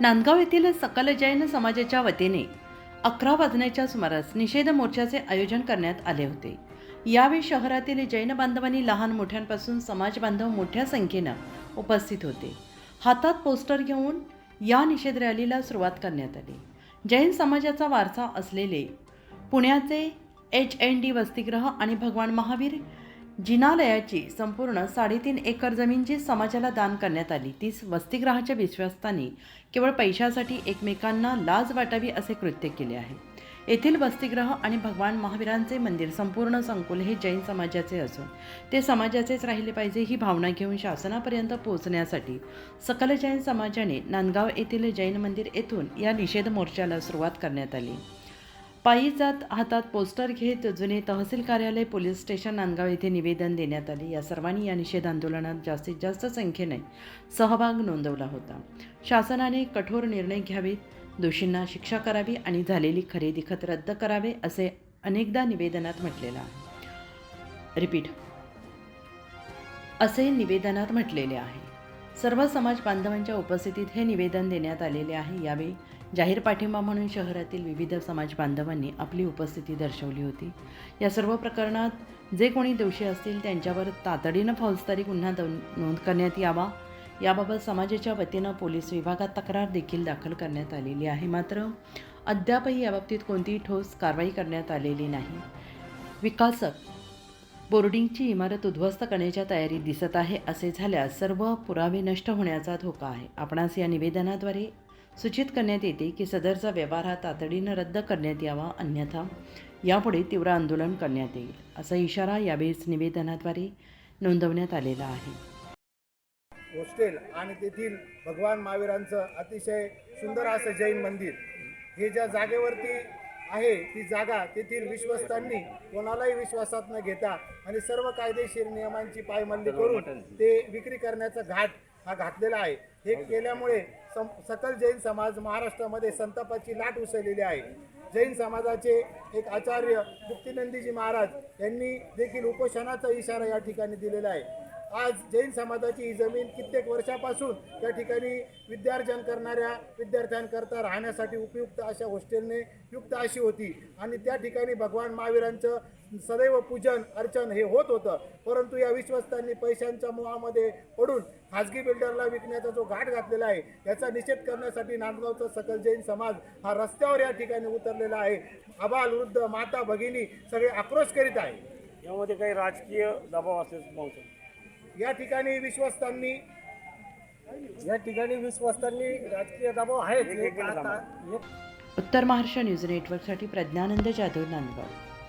नांदगाव येथील सकल जैन समाजाच्या वतीने अकरा वाजण्याच्या सुमारास निषेध मोर्चाचे आयोजन करण्यात आले होते. यावेळी शहरातील जैन बांधवांनी लहान मोठ्यांपासून समाज बांधव मोठ्या संख्येनं उपस्थित होते. हातात पोस्टर घेऊन या निषेध रॅलीला सुरुवात करण्यात आली. जैन समाजाचा वारसा असलेले पुण्याचे एच एन डी वसतिगृह आणि भगवान महावीर जिनालयाची संपूर्ण साडेतीन एकर जमीन जी समाजाला दान करण्यात आली ती वसतिगृहाच्या विश्वासांनी केवळ पैशासाठी एकमेकांना लाज वाटावी असे कृत्य केले आहे. येथील वसतिगृह आणि भगवान महावीरांचे मंदिर संपूर्ण संकुल हे जैन समाजाचे असून ते समाजाचेच राहिले पाहिजे ही भावना घेऊन शासनापर्यंत पोहोचण्यासाठी सकल जैन समाजाने नांदगाव येथील जैन मंदिर येथून या निषेध मोर्चाला सुरुवात करण्यात आली. पायी जात हातात पोस्टर घेत जुने तहसील कार्यालय पोलीस स्टेशन नांदगाव येथे निवेदन देण्यात आले. या सर्वांनी या निषेध आंदोलनात जास्तीत जास्त संख्येने सहभाग नोंदवला होता. शासनाने कठोर निर्णय घ्यावेत दोषींना शिक्षा करावी आणि झालेली खरेदी खत रद्द करावे असे अनेकदा निवेदनात म्हटलेलं आहे. रिपीट. असे निवेदनात म्हटलेले आहे. सर्व समाज बांधवांच्या उपस्थितीत हे निवेदन देण्यात आलेले आहे. यावेळी जाहीर पाठिंबा म्हणून शहरातील विविध समाज बांधवांनी आपली उपस्थिती दर्शवली होती. या सर्व प्रकरणात जे कोणी दोषी असतील त्यांच्यावर तातडीनं फौजदारी गुन्हा नोंद करण्यात यावा. याबाबत समाजाच्या वतीनं पोलीस विभागात तक्रार देखील दाखल करण्यात आलेली आहे. मात्र अद्यापही याबाबतीत कोणतीही ठोस कारवाई करण्यात आलेली नाही. विकासक बोर्डिंगची इमारत उद्ध्वस्त करण्याच्या तयारीत दिसत आहे असे झाल्यास सर्व पुरावे नष्ट होण्याचा धोका आहे. आपणास या निवेदनाद्वारे सूचित करण्यात येते की सदरचा व्यवहार हा तातडीनं रद्द करण्यात यावा अन्यथा यापुढे तीव्र आंदोलन करण्यात येईल असा इशारा यावेळेस निवेदनाद्वारे नोंदवण्यात आलेला आहे. हॉस्टेल आणि तेथील भगवान महावीरांचं अतिशय सुंदर असं जैन मंदिर हे ज्या जागेवरती आहे ती जागा तेथील विश्वस्तांनी कोणालाही विश्वासात न घेता आणि सर्व कायदेशीर नियमांची पायमल्ली करून ते विक्री करण्याचा घाट हा घातलेला आहे. हे केल्यामुळे सम सकल जैन समाज महाराष्ट्रामध्ये संतापाची लाट उसळलेली आहे. जैन समाजाचे एक आचार्य मुक्तिनंदीजी महाराज यांनी देखील उपोषणाचा इशारा या ठिकाणी दिलेला आहे. आज जैन समाजाची ही जमीन कित्येक वर्षापासून त्या ठिकाणी विद्यार्जन करणाऱ्या विद्यार्थ्यांकरता राहण्यासाठी उपयुक्त अशा हॉस्टेलने युक्त अशी होती. आणि त्या ठिकाणी भगवान महावीरांचं सदैव पूजन अर्चन हे होत होतं. परंतु या विश्वस्तांनी पैशांच्या मोहामध्ये पडून खाजगी बिल्डरला विकण्याचा जो घाट घातलेला आहे याचा निषेध करण्यासाठी नांदगावचा सकल जैन समाज हा रस्त्यावर या ठिकाणी उतरलेला आहे. आबाल वृद्ध माता भगिनी सगळे आक्रोश करीत आहे. यामध्ये काही राजकीय दबाव असेल या ठिकाणी विश्वस्तांनी या ठिकाणी विश्वासांनी राजकीय दबाव आहेच. एक आता- एक उत्तर महाराष्ट्र न्यूज नेटवर्कसाठी प्रज्ञानंद जाधव नांदगाव.